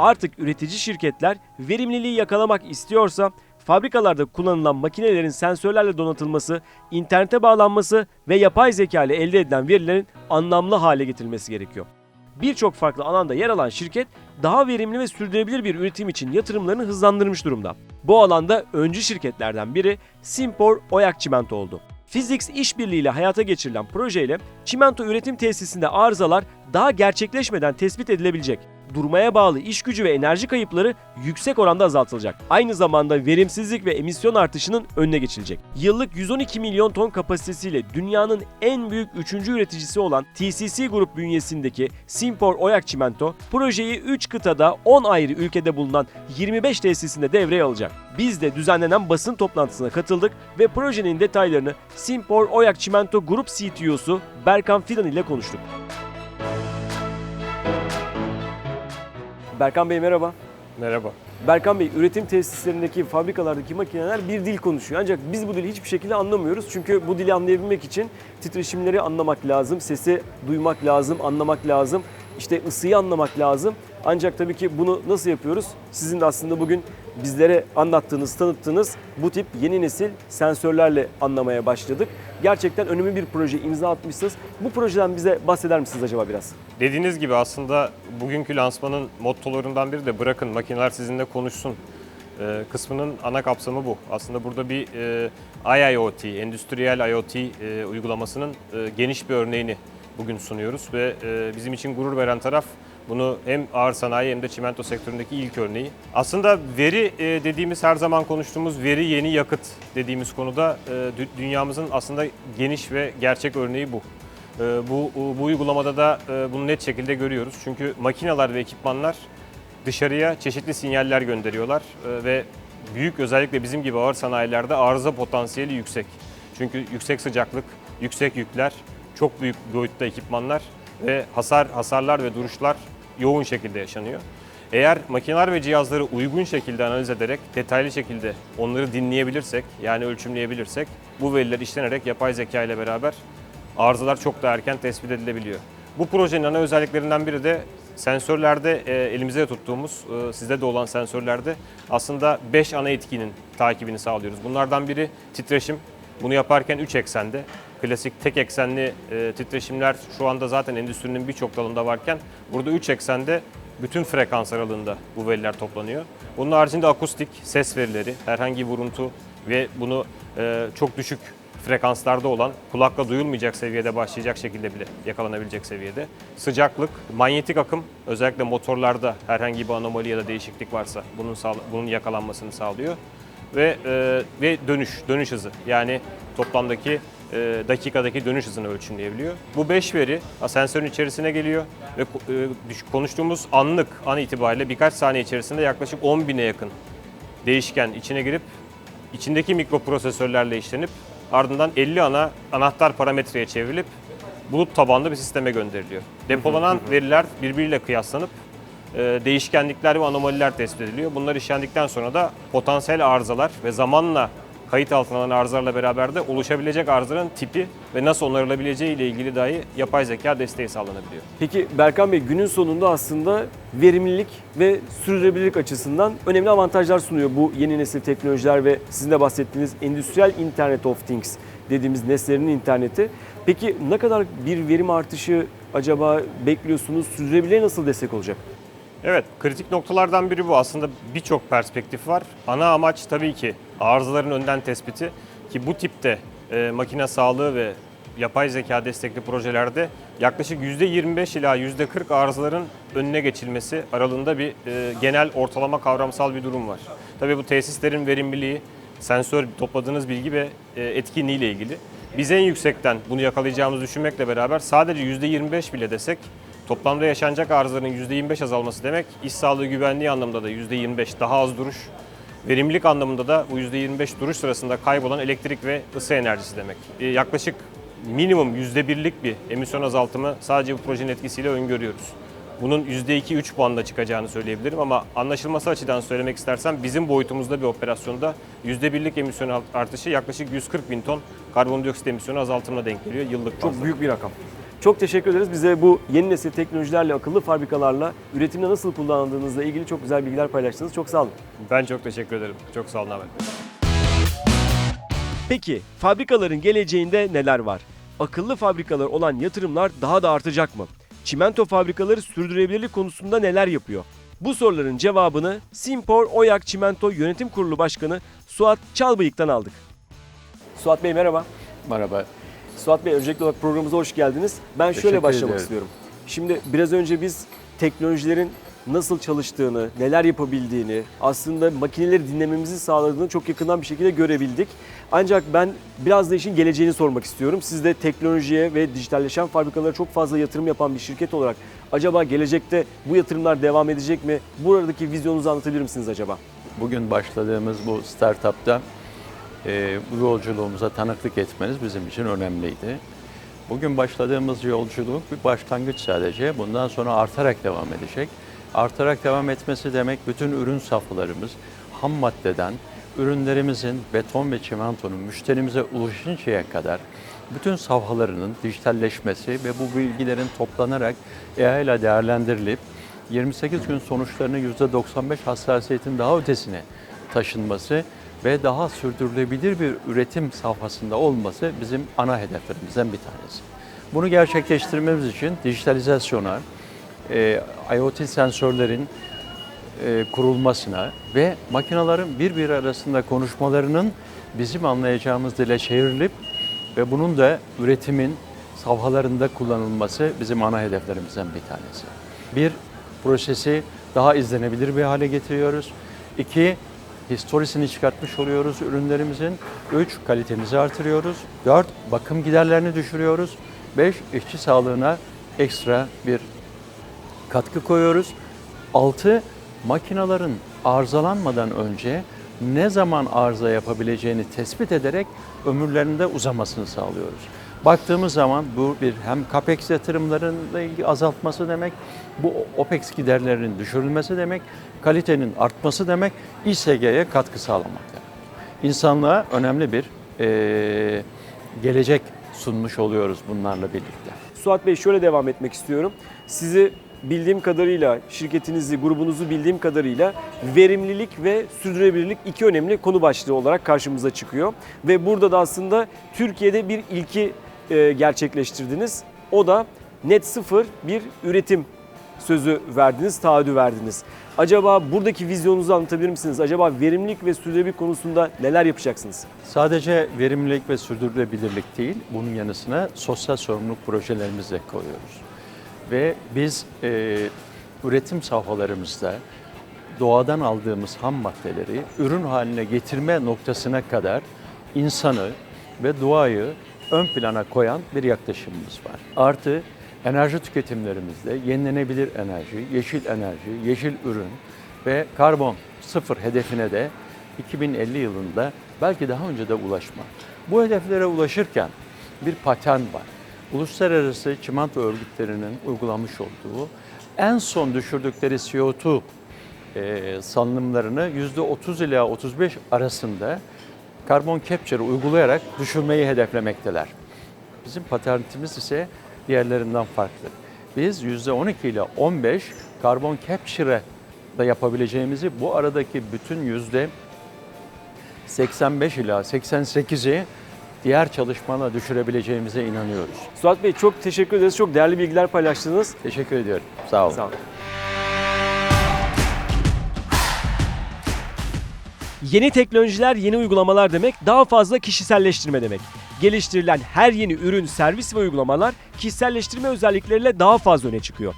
Artık üretici şirketler verimliliği yakalamak istiyorsa fabrikalarda kullanılan makinelerin sensörlerle donatılması, internete bağlanması ve yapay zeka ile elde edilen verilerin anlamlı hale getirilmesi gerekiyor. Birçok farklı alanda yer alan şirket daha verimli ve sürdürülebilir bir üretim için yatırımlarını hızlandırmış durumda. Bu alanda öncü şirketlerden biri Simpor Oyak Çimento oldu. Physics işbirliğiyle hayata geçirilen projeyle çimento üretim tesisinde arızalar daha gerçekleşmeden tespit edilebilecek. Durmaya bağlı iş gücü ve enerji kayıpları yüksek oranda azaltılacak. Aynı zamanda verimsizlik ve emisyon artışının önüne geçilecek. Yıllık 112 milyon ton kapasitesiyle dünyanın en büyük 3. üreticisi olan TCC Grup bünyesindeki Simpor Oyak Çimento projeyi 3 kıtada 10 ayrı ülkede bulunan 25 tesisinde devreye alacak. Biz de düzenlenen basın toplantısına katıldık ve projenin detaylarını Simpor Oyak Çimento Grup CTO'su Berkan Fidan ile konuştuk. Berkan Bey merhaba. Merhaba. Berkan Bey, üretim tesislerindeki, fabrikalardaki makineler bir dil konuşuyor. Ancak biz bu dili hiçbir şekilde anlamıyoruz. Çünkü bu dili anlayabilmek için titreşimleri anlamak lazım, sesi duymak lazım, anlamak lazım, işte ısıyı anlamak lazım. Ancak tabii ki bunu nasıl yapıyoruz? Sizin de aslında bugün bizlere anlattığınız, tanıttığınız bu tip yeni nesil sensörlerle anlamaya başladık. Gerçekten önemli bir proje imza atmışsınız. Bu projeden bize bahseder misiniz acaba biraz? Dediğiniz gibi aslında bugünkü lansmanın mottolarından biri de bırakın makineler sizinle konuşsun e, kısmının ana kapsamı bu. Aslında burada bir e, IIoT, endüstriyel IoT e, uygulamasının e, geniş bir örneğini bugün sunuyoruz ve e, bizim için gurur veren taraf bunu hem ağır sanayi hem de çimento sektöründeki ilk örneği. Aslında veri e, dediğimiz her zaman konuştuğumuz veri yeni yakıt dediğimiz konuda e, dü- dünyamızın aslında geniş ve gerçek örneği bu. Ee, Bu, bu uygulamada da e, bunu net şekilde görüyoruz. Çünkü makineler ve ekipmanlar dışarıya çeşitli sinyaller gönderiyorlar e, ve büyük özellikle bizim gibi ağır sanayilerde arıza potansiyeli yüksek. Çünkü yüksek sıcaklık, yüksek yükler, çok büyük boyutta ekipmanlar ve hasar hasarlar ve duruşlar yoğun şekilde yaşanıyor. Eğer makineler ve cihazları uygun şekilde analiz ederek, detaylı şekilde onları dinleyebilirsek, yani ölçümleyebilirsek, bu veriler işlenerek yapay zeka ile beraber arızalar çok daha erken tespit edilebiliyor. Bu projenin ana özelliklerinden biri de sensörlerde e, elimizde tuttuğumuz, e, sizde de olan sensörlerde aslında 5 ana etkinin takibini sağlıyoruz. Bunlardan biri titreşim. Bunu yaparken 3 eksende. Klasik tek eksenli e, titreşimler şu anda zaten endüstrinin birçok dalında varken burada 3 eksende bütün frekans aralığında bu veriler toplanıyor. Bunun haricinde akustik, ses verileri, herhangi bir vuruntu ve bunu e, çok düşük frekanslarda olan, kulakla duyulmayacak seviyede başlayacak şekilde bile yakalanabilecek seviyede. Sıcaklık, manyetik akım, özellikle motorlarda herhangi bir anomali ya da değişiklik varsa bunun bunun yakalanmasını sağlıyor. Ve e, ve dönüş, dönüş hızı. Yani toplamdaki e, dakikadaki dönüş hızını ölçümleyebiliyor. Bu 5 veri sensörün içerisine geliyor ve e, konuştuğumuz anlık an itibariyle birkaç saniye içerisinde yaklaşık 10 bine yakın değişken içine girip içindeki mikroprosesörlerle işlenip ardından 50 ana anahtar parametreye çevrilip bulut tabanlı bir sisteme gönderiliyor. Depolanan veriler birbiriyle kıyaslanıp e, değişkenlikler ve anomaliler tespit ediliyor. Bunlar işlendikten sonra da potansiyel arızalar ve zamanla kayıt altına alınan arızalarla beraber de oluşabilecek arızaların tipi ve nasıl onarılabileceği ile ilgili dahi yapay zeka desteği sağlanabiliyor. Peki Berkan Bey günün sonunda aslında verimlilik ve sürdürülebilirlik açısından önemli avantajlar sunuyor bu yeni nesil teknolojiler ve sizin de bahsettiğiniz endüstriyel Internet of Things dediğimiz nesnelerin interneti. Peki ne kadar bir verim artışı acaba bekliyorsunuz? Sürdürülebilirliğe nasıl destek olacak? Evet, kritik noktalardan biri bu. Aslında birçok perspektif var. Ana amaç tabii ki arızaların önden tespiti ki bu tipte e, makine sağlığı ve yapay zeka destekli projelerde yaklaşık %25 ila %40 arızaların önüne geçilmesi aralığında bir e, genel ortalama kavramsal bir durum var. Tabii bu tesislerin verimliliği, sensör topladığınız bilgi ve e, etkinliği ile ilgili. Biz en yüksekten bunu yakalayacağımızı düşünmekle beraber sadece %25 bile desek Toplamda yaşanacak arızaların %25 azalması demek, iş sağlığı güvenliği anlamında da %25 daha az duruş, verimlilik anlamında da bu %25 duruş sırasında kaybolan elektrik ve ısı enerjisi demek. Ee, yaklaşık minimum %1'lik bir emisyon azaltımı sadece bu projenin etkisiyle öngörüyoruz. Bunun %2-3 puanda çıkacağını söyleyebilirim ama anlaşılması açıdan söylemek istersem bizim boyutumuzda bir operasyonda %1'lik emisyon artışı yaklaşık 140 bin ton karbondioksit emisyonu azaltımına denk geliyor yıllık. Çok büyük bir rakam. Çok teşekkür ederiz. Bize bu yeni nesil teknolojilerle, akıllı fabrikalarla üretimde nasıl kullandığınızla ilgili çok güzel bilgiler paylaştınız. Çok sağ olun. Ben çok teşekkür ederim. Çok sağ olun Ahmet. Peki fabrikaların geleceğinde neler var? Akıllı fabrikalar olan yatırımlar daha da artacak mı? Çimento fabrikaları sürdürülebilirlik konusunda neler yapıyor? Bu soruların cevabını Simpor Oyak Çimento Yönetim Kurulu Başkanı Suat Çalbıyık'tan aldık. Suat Bey merhaba. Merhaba. Suat Bey öncelikli olarak programımıza hoş geldiniz. Ben şöyle Teşekkür başlamak ederim. istiyorum. Şimdi biraz önce biz teknolojilerin nasıl çalıştığını, neler yapabildiğini, aslında makineleri dinlememizi sağladığını çok yakından bir şekilde görebildik. Ancak ben biraz da işin geleceğini sormak istiyorum. Siz de teknolojiye ve dijitalleşen fabrikalara çok fazla yatırım yapan bir şirket olarak acaba gelecekte bu yatırımlar devam edecek mi? Buradaki vizyonunuzu anlatabilir misiniz acaba? Bugün başladığımız bu startupta e, bu yolculuğumuza tanıklık etmeniz bizim için önemliydi. Bugün başladığımız yolculuk bir başlangıç sadece. Bundan sonra artarak devam edecek. Artarak devam etmesi demek bütün ürün safhalarımız ham maddeden ürünlerimizin beton ve çimentonun müşterimize ulaşıncaya kadar bütün safhalarının dijitalleşmesi ve bu bilgilerin toplanarak AI ile değerlendirilip 28 gün sonuçlarını %95 hassasiyetin daha ötesine taşınması ve daha sürdürülebilir bir üretim safhasında olması bizim ana hedeflerimizden bir tanesi. Bunu gerçekleştirmemiz için dijitalizasyona, e, IoT sensörlerin e, kurulmasına ve makinelerin birbiri arasında konuşmalarının bizim anlayacağımız dile çevrilip ve bunun da üretimin safhalarında kullanılması bizim ana hedeflerimizden bir tanesi. Bir, prosesi daha izlenebilir bir hale getiriyoruz. İki, historisini çıkartmış oluyoruz ürünlerimizin. Üç, kalitemizi artırıyoruz. Dört, bakım giderlerini düşürüyoruz. Beş, işçi sağlığına ekstra bir katkı koyuyoruz. 6. Makinaların arızalanmadan önce ne zaman arıza yapabileceğini tespit ederek ömürlerinde uzamasını sağlıyoruz. Baktığımız zaman bu bir hem CAPEX yatırımlarıyla ilgili azaltması demek, bu OPEX giderlerinin düşürülmesi demek, kalitenin artması demek, İSG'ye katkı sağlamak demek. İnsanlığa önemli bir eee, gelecek sunmuş oluyoruz bunlarla birlikte. Suat Bey şöyle devam etmek istiyorum. Sizi bildiğim kadarıyla, şirketinizi, grubunuzu bildiğim kadarıyla verimlilik ve sürdürülebilirlik iki önemli konu başlığı olarak karşımıza çıkıyor. Ve burada da aslında Türkiye'de bir ilki e, gerçekleştirdiniz. O da net sıfır bir üretim sözü verdiniz, taahhüdü verdiniz. Acaba buradaki vizyonunuzu anlatabilir misiniz? Acaba verimlilik ve sürdürülebilirlik konusunda neler yapacaksınız? Sadece verimlilik ve sürdürülebilirlik değil, bunun yanı sıra sosyal sorumluluk projelerimizi de koyuyoruz. Ve biz e, üretim safhalarımızda doğadan aldığımız ham maddeleri ürün haline getirme noktasına kadar insanı ve doğayı ön plana koyan bir yaklaşımımız var. Artı enerji tüketimlerimizde yenilenebilir enerji, yeşil enerji, yeşil ürün ve karbon sıfır hedefine de 2050 yılında belki daha önce de ulaşma. Bu hedeflere ulaşırken bir patern var. Uluslararası çimento örgütlerinin uygulamış olduğu en son düşürdükleri CO2 e, salınımlarını %30 ila 35 arasında karbon capture uygulayarak düşürmeyi hedeflemekteler. Bizim patentimiz ise diğerlerinden farklı. Biz %12 ile 15 karbon capture da yapabileceğimizi bu aradaki bütün yüzde 85 ila 88'i diğer çalışmalarla düşürebileceğimize inanıyoruz. Suat Bey çok teşekkür ederiz. Çok değerli bilgiler paylaştınız. Teşekkür ediyorum. Sağ olun. Sağ olun. Yeni teknolojiler, yeni uygulamalar demek daha fazla kişiselleştirme demek. Geliştirilen her yeni ürün, servis ve uygulamalar kişiselleştirme özellikleriyle daha fazla öne çıkıyor.